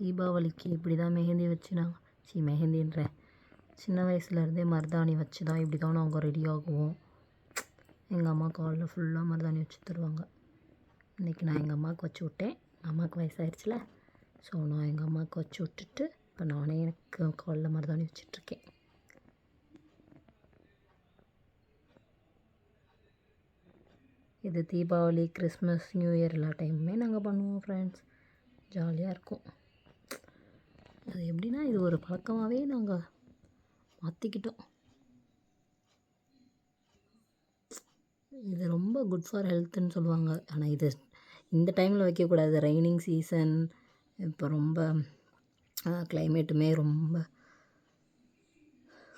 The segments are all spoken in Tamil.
தீபாவளிக்கு இப்படி தான் மெஹந்தி வச்சு நான் சி மெஹந்தின்றேன் சின்ன வயசுலேருந்தே மருதாணி வச்சு தான் இப்படி தான் நாங்கள் ரெடி ஆகுவோம். எங்கள் அம்மா காலில் ஃபுல்லாக மருதாணி வச்சு தருவாங்க. இன்றைக்கி நான் எங்கள் அம்மாவுக்கு வச்சு விட்டேன். அம்மாவுக்கு வயசாகிடுச்சுல ஸோ நான் எங்கள் அம்மாவுக்கு வச்சு விட்டுட்டு இப்போ நானே எனக்கு காலில் மருதாணி வச்சிட்ருக்கேன். இது தீபாவளி கிறிஸ்மஸ் நியூ இயர் எல்லா டைமுமே நாங்கள் பண்ணுவோம் ஃப்ரெண்ட்ஸ் ஜாலியாக இருக்கும். அது எப்படின்னா இது ஒரு பழக்கமாகவே நாங்கள் மாற்றிக்கிட்டோம் இது ரொம்ப குட் ஃபார் ஹெல்த்துன்னு சொல்லுவாங்க. ஆனால் இது இந்த டைமில் வைக்கக்கூடாது. ரெய்னிங் சீசன் இப்போ ரொம்ப கிளைமேட்டுமே ரொம்ப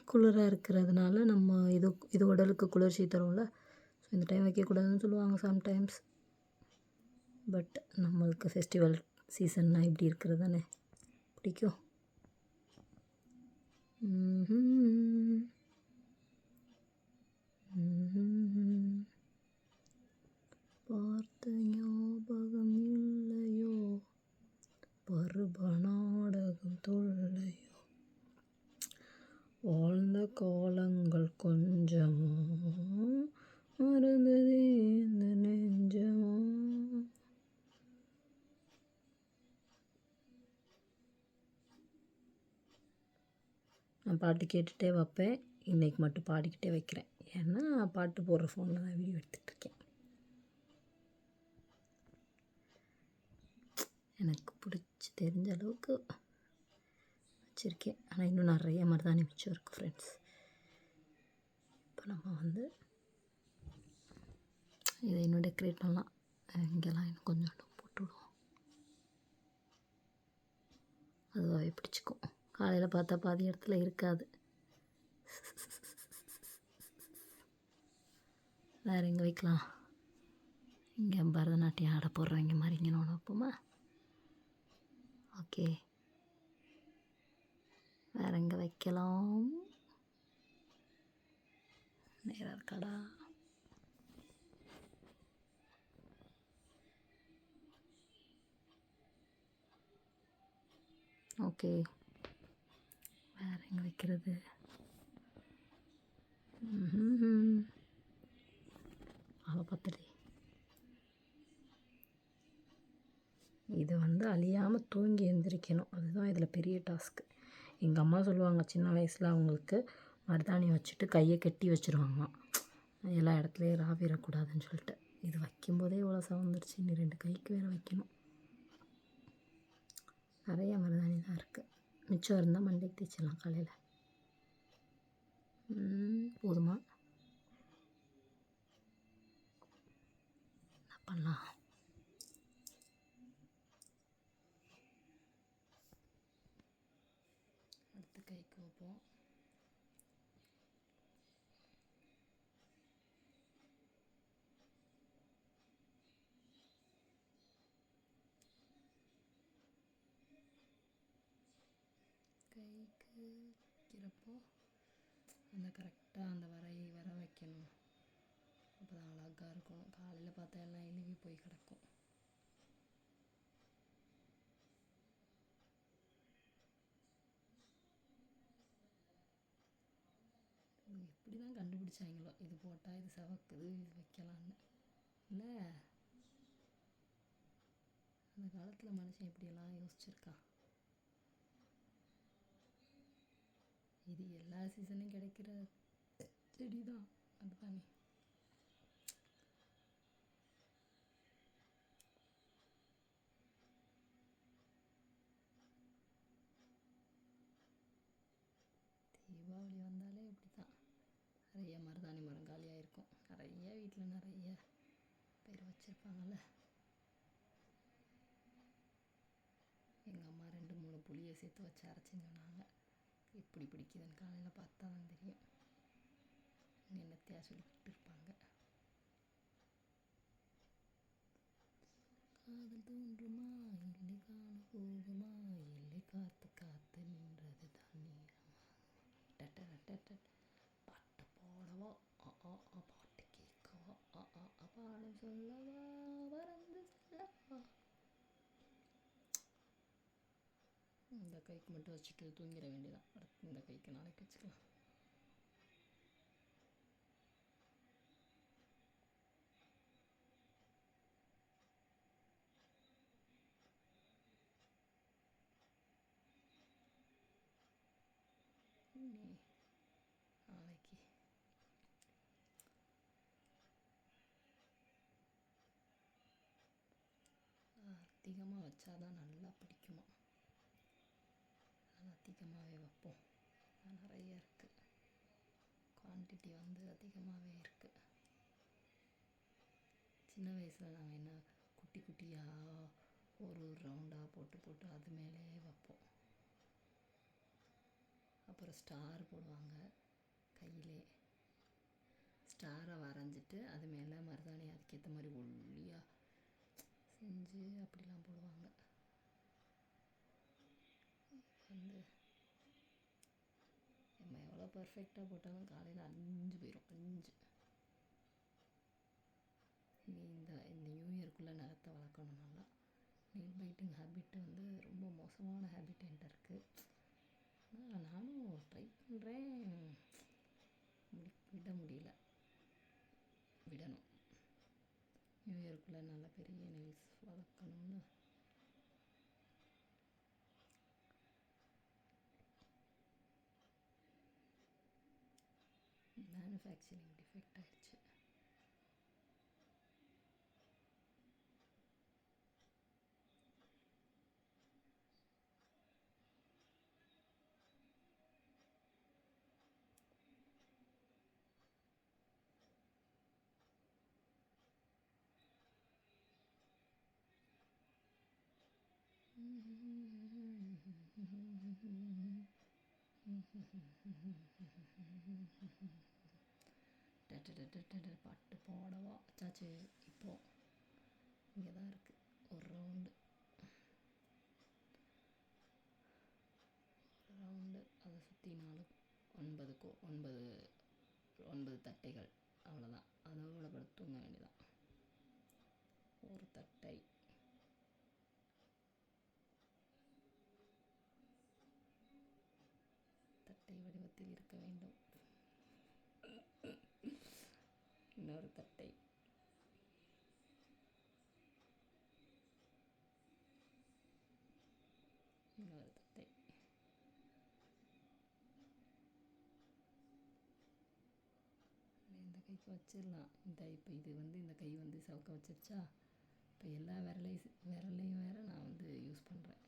குளிராக இருக்கிறதுனால நம்ம இது இது உடலுக்கு குளிர்ச்சி தரும்ல ஸோ இந்த டைம் வைக்கக்கூடாதுன்னு சொல்லுவாங்க சம்டைம்ஸ் பட் நம்மளுக்கு ஃபெஸ்டிவல் சீசன்னா இப்படி இருக்கிறது தானே. பிடிக்கும். Mm-hmm. Mm-hmm. Mm-hmm. பார்த்த ஞாபகம் இல்லையோ பருப நாடகம் தொல்லையோ? வாழ்ந்த காலங்கள் கொஞ்சமோ? மறந்ததே இந்த நெஞ்சமோ? நான் பாட்டு கேட்டுகிட்டே வைப்பேன். இன்றைக்கி மட்டும் பாடிக்கிட்டே வைக்கிறேன். ஏன்னா பாட்டு போடுற ஃபோனில் தான் வீடியோ எடுத்துகிட்ருக்கேன் எனக்கு பிடிச்சி தெரிஞ்ச அளவுக்கு வச்சுருக்கேன். ஆனால் இன்னும் நிறைய மாதிரி தான் மிச்சம் இருக்குது ஃப்ரெண்ட்ஸ் இப்போ நம்ம வந்து இதை இன்னும் டெக்கரேட் பண்ணலாம் இங்கெல்லாம் இன்னும் கொஞ்சம் போட்டு விடுவோம் அதுவாகவே பிடிச்சிக்கும். வேலை பார்த்தா பாதி இடத்துல இருக்காது. வேறு எங்கே வைக்கலாம்? இங்கே பரதநாட்டியம் ஆட போடுறவங்க மாதிரி இங்கே ஒன்று வைப்போமா? ஓகே. வேறு எங்கே வைக்கலாம்? நேராக இருக்காடா. ஓகே. எங்கே வைக்கிறது. அவள் பார்த்தடி. இது வந்து அழியாமல் தூங்கி எந்திரிக்கணும். அதுதான் இதில் பெரிய டாஸ்க்கு எங்கள் அம்மா சொல்லுவாங்க சின்ன வயசில் அவங்களுக்கு மருதாணி வச்சுட்டு கையை கட்டி வச்சுருவாங்களாம். எல்லா இடத்துலையும் ராவிடக்கூடாதுன்னு சொல்லிட்டு. இது வைக்கும்போதே இவ்வளோ சவந்துருச்சு. இன்னும் ரெண்டு கைக்கு வேறு வைக்கணும். நிறைய மருதாணி தான் இருக்குது மிச்சம் இருந்தால் மண்டைக்கு தேய்ச்சிடலாம் காலையில். போதுமா? என்ன பண்ணலாம்? அடுத்த கைக்கு வைப்போம் கைக்கு வைக்கிறப்போ அந்த கரெக்டாக அந்த வரை வர வைக்கணும். அப்போ தான் அழகாக இருக்கும். காலையில் பார்த்தா எல்லாம் எழுவி போய் கிடக்கும். எப்படி தான் கண்டுபிடிச்சாங்களோ இது போட்டால் இது சவக்குது இது வைக்கலான்னு இல்லை? அந்த காலத்தில் மனுஷன் எப்படியெல்லாம் யோசிச்சிருக்கான்? இது எல்லா சீசனும் கிடைக்கிற செடி தான் அதுதானே. தீபாவளி வந்தாலே இப்படி தான் நிறைய மருதாணி மரம் காலியாக இருக்கும் நிறைய வீட்டில் நிறைய பேர் வச்சுருப்பாங்கள்ல எங்கள் அம்மா ரெண்டு மூணு புளியை சேர்த்து வச்சு அரைச்சின்னு சொன்னாங்க. எப்படி பிடிக்குதுன்னு காலையில் பார்த்தா தான் தெரியும். என்னத்தையா சொல்லிக்கிட்டு இருப்பாங்க காதல் தோன்றுமா? இல்லை காண போகுமா? இல்லை காத்து காத்து நின்றது தான் நீளமா பாட்டு போடவா? ஆ ஆ ஆ பாட்டு கேட்கவா? அ ஆ ஆ பாடம் சொல்லவா பறந்து செல்லவா இந்த கைக்கு மட்டும் வச்சுட்டு தூங்கிட வேண்டியதான் அடுத்து இந்த கைக்கு நாளைக்கு வச்சுக்கலாம். நாளைக்கு. அதிகமாக வச்சாதான் நல்லா பிடிக்குமா? அதிகமாகவே வைப்போம். நிறைய இருக்குது குவான்டிட்டி வந்து அதிகமாகவே இருக்குது சின்ன வயசில் நாங்கள் என்ன குட்டி குட்டியாக ஒரு ஒரு ரவுண்டாக போட்டு போட்டு அது மேலேயே வைப்போம். அப்புறம் ஸ்டார் போடுவாங்க கையிலே. ஸ்டாரை வரைஞ்சிட்டு அது மேலே மருதாணி அதுக்கேற்ற மாதிரி ஒல்லியாக செஞ்சு அப்படிலாம் போடுவாங்க வந்து நம்ம எவ்வளோ பர்ஃபெக்டாக போட்டாலும் காலையில் அஞ்சு போயிடும் அஞ்சு. நீ இந்த இந்த நியூ இயர்க்குள்ளே நகத்தை வளர்க்கணும் நல்லா. நெயில் பைட்டிங் ஹேபிட் வந்து ரொம்ப மோசமான ஹேபிட் என்கிட்ட இருக்குது நானும் ட்ரை பண்ணுறேன் முடி விட முடியல. விடணும். நியூ இயர்க்குள்ளே நல்ல பெரிய நெயில்ஸ் வளர்க்கணும்னு மேனுஃபேக்சரிங் டிஃபெக்ட் ஆயிடுச்சு டட்டட்டட்டட்ட பட்டு போடவா. ஆச்சாச்சு இப்போ இங்கே தான் இருக்குது ஒரு ரவுண்டு ரவுண்டு அதை சுற்றி நாலு ஒன்பது கோ ஒன்பது ஒன்பது தட்டைகள். அவ்வளோதான் அதோட படுத்து தூங்க வேண்டியதான் ஒரு தட்டை. தட்டை வடிவத்தில் இருக்க வேண்டும். இன்னொரு தட்டை. இன்னொரு தட்டை. இந்த கைக்கு வச்சிடலாம். இந்த இப்போ இது வந்து இந்த கை வந்து சவுக்க வச்சிருச்சா? இப்போ எல்லா விரலையும் விரலையும் வேறு நான் வந்து யூஸ் பண்ணுறேன்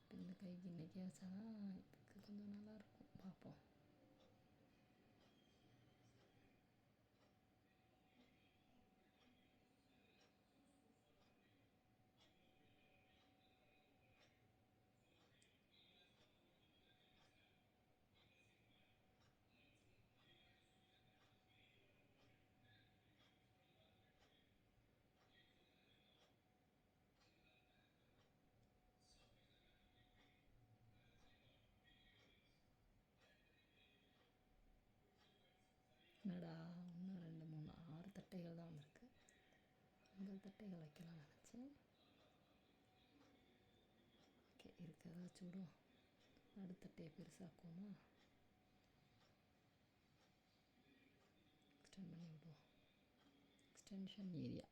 இப்போ இந்த கைக்கு இன்றைக்கி வச்சா தான் இதுக்கு கொஞ்சம் நல்லாயிருக்கும் பார்ப்போம். ஒன்பது தட்டைகள் வைக்கலாம் நினச்சேன் ஓகே இருக்கிறதா வச்சுவிடும் நடுத்தட்டையை பெருசாக்குவோமா எக்ஸ்டெண்ட் பண்ணி விடுவோம் எக்ஸ்டென்ஷன் ஏரியா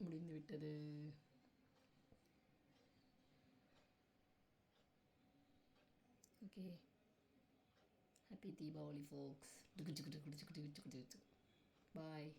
முடிந்து விட்டது okay Happy Deepavali, folks. Bye.